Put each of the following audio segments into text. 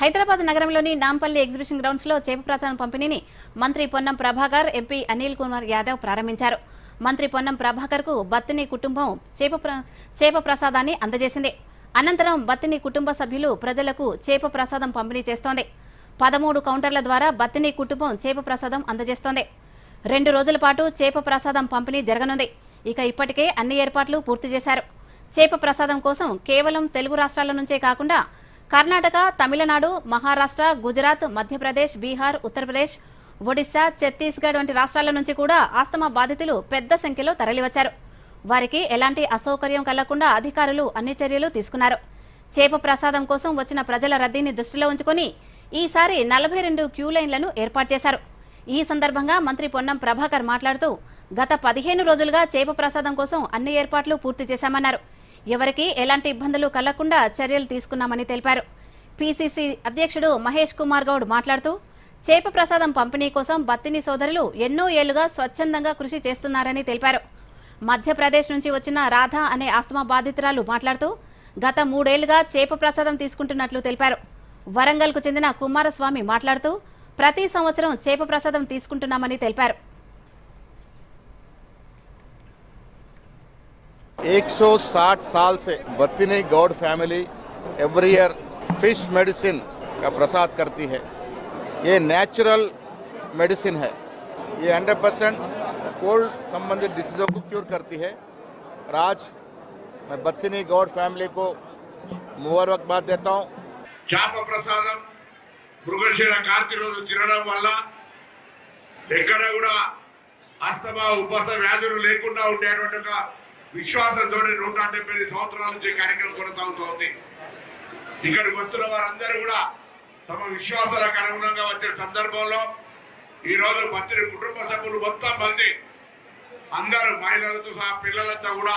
హైదరాబాద్ నగరంలోని నాంపల్లి ఎగ్జిబిషన్ గ్రౌండ్స్లో చేప ప్రసాదం పంపిణీని మంత్రి పొన్నం ప్రభాకర్ ఎంపీ అనిల్ కుమార్ యాదవ్ ప్రారంభించారు. మంత్రి పొన్నం ప్రభాకర్కు బత్తిని కుటుంబం చేప చేప ప్రసాదాన్ని అందజేసింది. అనంతరం బత్తిని కుటుంబ సభ్యులు ప్రజలకు చేప ప్రసాదం పంపిణీ చేస్తోంది. పదమూడు కౌంటర్ల ద్వారా బత్తిని కుటుంబం చేప ప్రసాదం అందజేస్తోంది. రెండు రోజుల పాటు చేప ప్రసాదం పంపిణీ జరగనుంది. ఇక ఇప్పటికే అన్ని ఏర్పాట్లు పూర్తి చేశారు. చేప ప్రసాదం కోసం కేవలం తెలుగు రాష్ట్రాల నుంచే కాకుండా కర్ణాటక తమిళనాడు మహారాష్ట్ర గుజరాత్ మధ్యప్రదేశ్ బీహార్ ఉత్తరప్రదేశ్ ఒడిశా ఛత్తీస్గఢ్ వంటి రాష్ట్రాల నుంచి కూడా ఆస్తమా బాధితులు పెద్ద సంఖ్యలో తరలివచ్చారు. వారికి ఎలాంటి అసౌకర్యం కలగకుండా అధికారులు అన్ని చర్యలు తీసుకున్నారు. చేప ప్రసాదం కోసం వచ్చిన ప్రజల రద్దీని దృష్టిలో ఉంచుకొని ఈసారి నలభై రెండు క్యూ లైన్లను ఏర్పాటు చేశారు. ఈ సందర్భంగా మంత్రి పొన్నం ప్రభాకర్ మాట్లాడుతూ గత పదిహేను రోజులుగా చేప ప్రసాదం కోసం అన్ని ఏర్పాట్లు పూర్తి చేశామన్నారు. ఎవరికీ ఎలాంటి ఇబ్బందులు కలగకుండా చర్యలు తీసుకున్నామని తెలిపారు. పీసీసీ అధ్యక్షుడు మహేష్ కుమార్ గౌడ్ మాట్లాడుతూ చేప ప్రసాదం పంపిణీ కోసం బత్తిని సోదరులు ఎన్నో ఏళ్ళుగా స్వచ్ఛందంగా కృషి చేస్తున్నారని తెలిపారు. మధ్యప్రదేశ్ నుంచి వచ్చిన రాధా అనే ఆస్తమా బాధితురాలు మాట్లాడుతూ గత మూడేళ్ళుగా చేప ప్రసాదం తీసుకుంటున్నట్లు తెలిపారు. వరంగల్కు చెందిన కుమారస్వామి మాట్లాడుతూ ప్రతి సంవత్సరం చేప ప్రసాదం తీసుకుంటున్నామని తెలిపారు. 160 साल से Bathini Goud family every year fish medicine का प्रसाद करती है ये नेचुरल मेडिसिन है ये 100 परसेंट कोल्ड संबंधित डिसीज़ों को क्योर करती है और आज मैं बत्तिनी गौड फैमिली को मुबारकबाद देता हूँ చేప ప్రసాదం మృగశిర కార్తీ రోజు తినడం వల్ల ఎక్కడ కూడా అస్తమా ఉపస వ్యాధులు లేకుండా ఉండేటువంటి ఒక విశ్వాసంతో నూట డెబ్బై సంవత్సరాల నుంచి ఈ కార్యక్రమం కొనసాగుతోంది. ఇక్కడికి వస్తున్న వారందరూ కూడా తమ విశ్వాసాలకు అనుగుణంగా వచ్చే సందర్భంలో ఈ రోజు మంత్రి కుటుంబ సభ్యులు మొత్తం మంది అందరూ మహిళలతో సహా పిల్లలంతా కూడా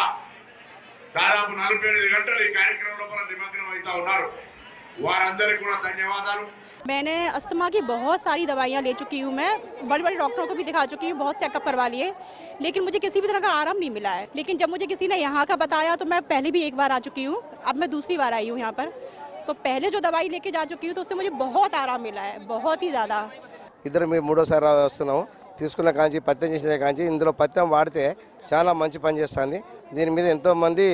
దాదాపు నలభై గంటలు ఈ కార్యక్రమంలో కూడా నిమగ్నం అవుతా ఉన్నారు. వారందరికీ కూడా ధన్యవాదాలు. मैंने अस्थमा की बहुत सारी दवाइयाँ ले चुकी हूँ मैं बड़े बड़े डॉक्टरों को भी दिखा चुकी हूँ बहुत चेकअप करवा लिए लेकिन मुझे किसी भी तरह का आराम नहीं मिला है लेकिन जब मुझे किसी ने यहाँ का बताया तो मैं पहले भी एक बार आ चुकी हूँ अब मैं दूसरी बार आई हूँ यहाँ पर तो पहले जो दवाई लेके जा चुकी हूँ तो उससे मुझे बहुत आराम मिला है बहुत ही ज़्यादा ఇద్దరు మేము మూడోసారి వస్తున్నాము తీసుకున్న కాంచి పత్యం చేసిన కాంచి ఇందులో పత్యం వాడితే చాలా మంచి పని చేస్తుంది దీని మీద ఎంతోమంది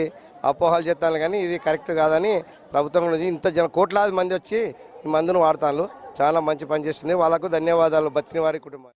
అపోహలు చేస్తాను కానీ ఇది కరెక్ట్ కాదని ప్రభుత్వం నుంచి ఇంత జన కోట్లాది మంది వచ్చి ఈ మందును వాడతాను చాలా మంచి పని చేస్తుంది. వాళ్ళకు ధన్యవాదాలు. బతిని వారి కుటుంబం.